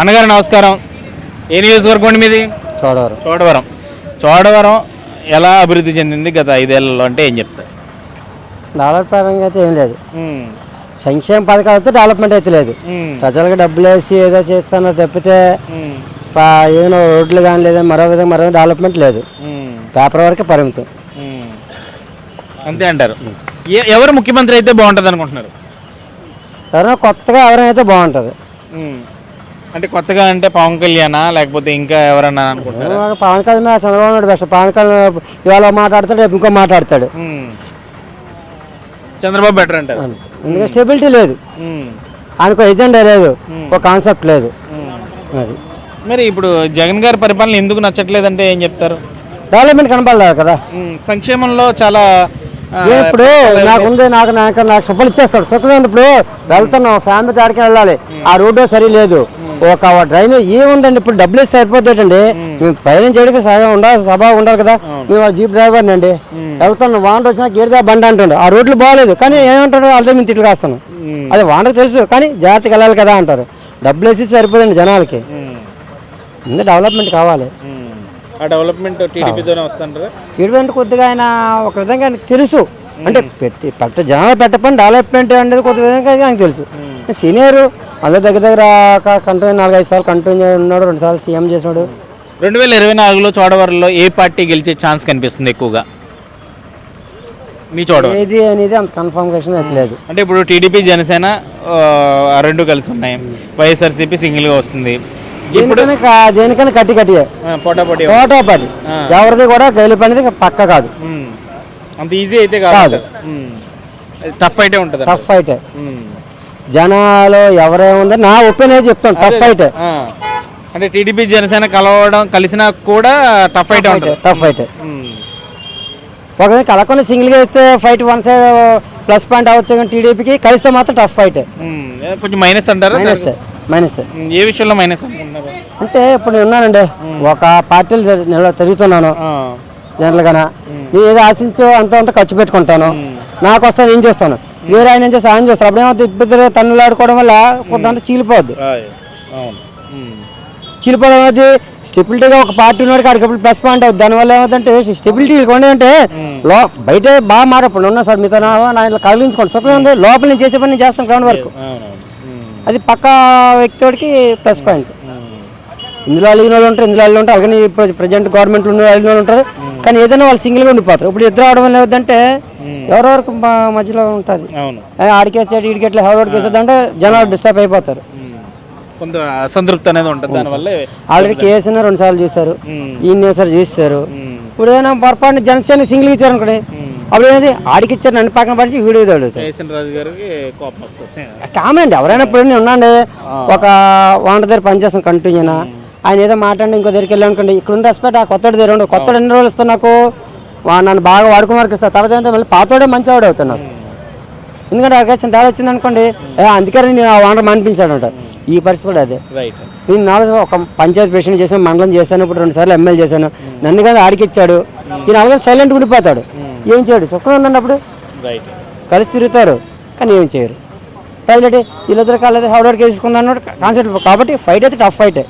అన్నగారు నమస్కారం. ఏ నియోజకవర్గం అండి మీది? చూడవరం. చోడవరం. చోడవరం ఎలా అభివృద్ధి చెందింది గత ఐదేళ్ళలో అంటే ఏం చెప్తారు? డెవలప్ పరంగా అయితే ఏం లేదు. సంక్షేమ పథకాలతో డెవలప్మెంట్ అయితే లేదు. ప్రజలకు డబ్బులు వేసి ఏదో చేస్తానో తప్పితే ఏదైనా రోడ్లు కానీ లేదా మరో విధంగా మరో డెవలప్మెంట్ లేదు. పేపర్ వరకే పరిమితం. అంతే అంటారు. ఎవరు ముఖ్యమంత్రి అయితే బాగుంటుంది అనుకుంటున్నారు తర్వాత కొత్తగా ఎవరైతే బాగుంటుంది. ఉమ్. అంటే కొత్తగా అంటే పవన్ కళ్యాణా? లేకపోతే ఇంకా ఎవరన్నా అనుకుంటున్నారు పవన్ కళ్యాణ్ చంద్రబాబు నాయుడు బెస్ట్ పవన్ కళ్యాణ్ ఇవాళ మాట్లాడతాడు రేపు ఇంకో మాట్లాడతాడు. చంద్రబాబు బెటర్ అంటారు. ఎందుకంటే స్టెబిలిటీ లేదు. ఆయనకు ఎజెండా లేదు. ఒక కాన్సెప్ట్ లేదు. అది. మరి ఇప్పుడు జగన్ గారి పరిపాలన ఎందుకు నచ్చట్లేదంటే ఏం చెప్తారు? డెవలప్మెంట్ కనపడలేదు కదా. సంక్షేమంలో చాలా ఇప్పుడు నాకు ఉంది నాకు నాకు నాకు సుఖం ఇచ్చేస్తాడు. సుఖం ఏంది ఇప్పుడు వెళ్తున్నాం ఫ్యామిలీ తాడికి వెళ్ళాలి. ఆ రోడ్డు సరి లేదు ఒక డ్రైన్ ఏముందండి? ఇప్పుడు డబ్బులు ఇస్తే సరిపోతుందండి మేము. పైన చేయడానికి సగం ఉండాలి సభ ఉండాలి కదా? మేము ఆ జీప్ డ్రైవర్ అండి. వెళ్తున్నాం వాండర్ వచ్చినా గేరుదా బండి అంటుండే. ఆ రోడ్లు బాగాలేదు. కానీ ఏమంటాడు? వాళ్ళతో మేము తిట్లు కాస్తాను. అది వాండర్కి తెలుసు కానీ జాగ్రత్తగా వెళ్ళాలి కదా అంటారు. డబ్బులు వేసి సరిపోదండి జనాలకి. ముందు డెవలప్మెంట్ కావాలి. ఆ డెవలప్మెంట్ టీడీపీతోనే వస్తుంటారా. ఇటువంటి కొద్దిగా ఆయన ఒక విధంగా ఆయనకు తెలుసు. అంటే పెట్టి పెట్ట జనాలు పెట్టపని డెవలప్మెంట్ అనేది కొద్ది విధంగా ఆయనకు తెలుసు. సీనియర్ అందరి దగ్గర దగ్గర కంటిన్యూ నాలుగైదు సార్లు కంటిన్యూ ఉన్నాడు రెండు సార్లు సీఎం చేసినాడు రెండు వేల ఇరవై నాలుగులో చోడవరంలో ఏ పార్టీ గెలిచే ఛాన్స్ కనిపిస్తుంది ఎక్కువగా? మీ చోడవరం. ఏది అనేది అంత కన్ఫర్మేషన్ అయితే లేదు. అంటే ఇప్పుడు టీడీపీ జనసేన ఆ, రెండు కలిసి ఉన్నాయి. వైఎస్ఆర్సీపీ సింగిల్గా వస్తుంది. దేనికైనా కట్టి కట్టియే. ఆ, పోటాపోటీ. ఫోటో పడి ఎవరిది కూడా గెలుపు అనేది పక్క కాదు. అంత ఈజీ అయితే కాదు. టఫ్ అయితే ఉంటుంది టఫ్ ఫైట్ జనాలు ఎవరేముందో? నా ఒపీనియన్ చెప్తాను. టఫ్ ఫైట్ అంటే టీడీపీ జనసేన కలవడం కలిసినా కూడా టఫ్ అయితే ఉంటుంది. టఫ్ ఫైట్ ఉమ్. ఒకవేళ కలకొని సింగిల్గా వేస్తే fight one side plus point అవ్వచ్చు కానీ టీడీపీకి కలిస్తే మాత్రం టఫ్ ఫైట్. కొంచెం మైనస్ అంటారా? మైనస్. మైనస్ ఏ విషయంలో మైనస్ అనుకుంటున్నారు అంటే ఇప్పుడు నేను ఉన్నానండి ఒక పార్టీలు నిల తిరుగుతున్నాను. జనరల్గాన నేను ఏదో ఆశించో అంత అంత ఖర్చు పెట్టుకుంటాను నాకు వస్తే నేను చేస్తాను వేరే ఆయన ఏం చేస్తే ఆయన చేస్తారు అప్పుడు ఏమవుతుంది ఇద్దరు తన్నులాడుకోవడం వల్ల కొంత చీలిపోద్ది. చీలిపోవడం అనేది స్టెబిలిటీగా ఒక పార్టీ ఉన్నాడు కాడికి అప్పుడు ప్లస్ పాయింట్ అవుతుంది దానివల్ల ఏమవుతుందంటే స్టెబిలిటీ అంటే లో బయట బాగా మారప్పుడు ఉన్నా సార్ మీతో నా- నా ఇలా కదిలించుకోండి సుఖం ఉంది లోపల నేను చేసే పని నేను చేస్తాను గ్రౌండ్ వరకు. అది పక్క వ్యక్తికి ప్లస్ పాయింట్. ఇందులో అలిగిన వాళ్ళు ఉంటారు ఇందులో అలిగిన ఉంటారు. అలాగే ఇప్పుడు ప్రజెంట్ గవర్నమెంట్ ఉన్న అలిగిన వాళ్ళు ఉంటారు. కానీ ఏదైనా వాళ్ళు సింగిల్గా ఉండిపోతారు. ఇప్పుడు ఇద్దరు వల్ల ఏదంటే ఎవరెవరికి మధ్యలో ఉంటుంది? ఆడికేస్తాడు ఈడికెట్లా ఎవరికి వేస్తుంది అంటే జనాలు డిస్టర్బ్ అయిపోతారు. కొంత అసంతృప్తి అనేది ఉంటుంది దానివల్ల ఆల్రెడీ కేసీఆర్ రెండు సార్లు చూశారు. ఈయన సార్ చూస్తారు. ఇప్పుడు ఏదైనా పొరపాటున జనసేన సింగిల్ ఇచ్చారు అనుకోండి అప్పుడు ఏంది? ఆడికి ఇచ్చారు నన్ను పక్కన పడిచి వీడియో రాజు గారికి కోపం వస్తుంది. కామండి ఎవరైనా ఇప్పుడు నేను ఉన్నాండి ఒక వంట దగ్గర పనిచేస్తాను కంటిన్యూనా? ఆయన ఏదో మాట్లాడి ఇంకో దగ్గరికి వెళ్ళి అనుకోండి ఇక్కడ ఉండే రెస్పెక్ట్ ఆ కొత్తడి దగ్గర ఉండే. కొత్తడు ఎన్ని రోజులు ఇస్తా నాకు? వా- నన్ను బాగా వాడుకుమార్కి ఇస్తా తర్వాత ఏంటంటే మళ్ళీ పాతోడే మంచివాడు అవుతున్నాడు ఎందుకంటే అక్కడికి వచ్చిన తేడా వచ్చింది అనుకోండి అందుకే నేను ఆ వాండర్ అనిపించాడు అంట ఈ పరిస్థితి కూడా అదే. నేను నాలుగు ఒక పంచాయతీ ప్రెసిడెంట్ చేశాను మండలం చేశాను ఇప్పుడు రెండు సార్లు ఎమ్మెల్యే చేశాను. నన్ను కానీ ఆడికిచ్చాడు. ఈయన అలాగే సైలెంట్ ఉండిపోతాడు. ఏం చేయడు సుఖం ఉందండి అప్పుడు కలిసి తిరుగుతారు కానీ ఏం చేయరు. ప్రజలటి వీళ్ళిద్దరు కాలేదు హౌడర్ కేసు తీసుకుందాం అన్నాడు కాన్సెప్ట్ కాబట్టి ఫైట్ అయితే టఫ్ ఫైటే